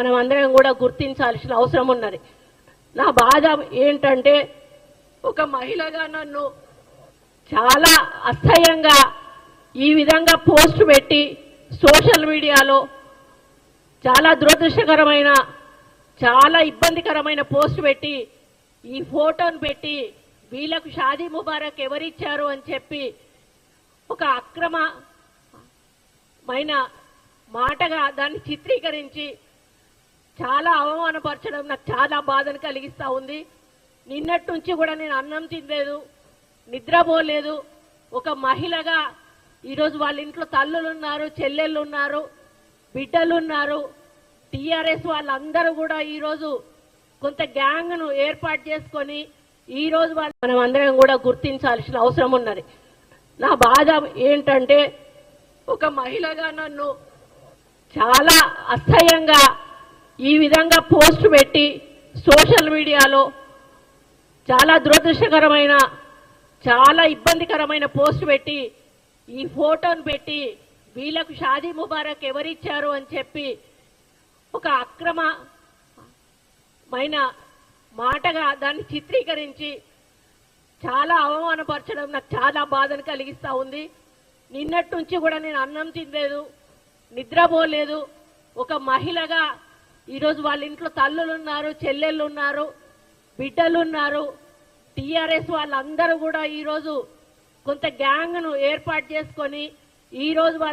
మనం అందరం కూడా గుర్తించాల్సిన అవసరం ఉన్నది. నా బాధ ఏంటంటే ఒక మహిళగా నన్ను చాలా అసహ్యంగా ఈ విధంగా పోస్ట్ పెట్టి సోషల్ మీడియాలో చాలా దురదృష్టకరమైన చాలా ఇబ్బందికరమైన పోస్ట్ పెట్టి ఈ ఫోటోను పెట్టి వీళ్ళకు షాదీ ముబారక్ ఎవరిచ్చారు అని చెప్పి ఒక అక్రమమైన మాటగా దాన్ని చిత్రీకరించి చాలా అవమానపరచడం నాకు చాలా బాధను కలిగిస్తూ ఉంది. నిన్నటి నుంచి కూడా నేను అన్నం తినలేదు నిద్రపోలేదు ఒక మహిళగా ఈరోజు వాళ్ళ ఇంట్లో తల్లులు ఉన్నారు చెల్లెళ్ళు ఉన్నారు బిడ్డలు ఉన్నారు టీఆర్ఎస్ వాళ్ళందరూ కూడా ఈరోజు కొంత గ్యాంగ్ను ఏర్పాటు చేసుకొని ఈరోజు వాళ్ళు మనం అందరం కూడా గుర్తించాల్సిన అవసరం ఉన్నది. నా బాధ ఏంటంటే ఒక మహిళగా నన్ను చాలా అసహ్యంగా ఈ విధంగా పోస్ట్ పెట్టి సోషల్ మీడియాలో చాలా దురదృష్టకరమైన చాలా ఇబ్బందికరమైన పోస్ట్ పెట్టి ఈ ఫోటోను పెట్టి వీళ్ళకు షాదీ ముబారక్ ఎవరిచ్చారు అని చెప్పి ఒక అక్రమమైన మాటగా దాన్ని చిత్రీకరించి చాలా అవమానపరచడం నాకు చాలా బాధను కలిగిస్తూ ఉంది. నిన్నటి నుంచి కూడా నేను అన్నం తినలేదు నిద్రపోలేదు ఒక మహిళగా ఈరోజు వాళ్ళ ఇంట్లో తల్లులు ఉన్నారు చెల్లెళ్ళు ఉన్నారు బిడ్డలు ఉన్నారు టీఆర్ఎస్ వాళ్ళందరూ కూడా ఈరోజు కొంత గ్యాంగ్ను ఏర్పాటు చేసుకొని ఈ రోజు వాళ్ళ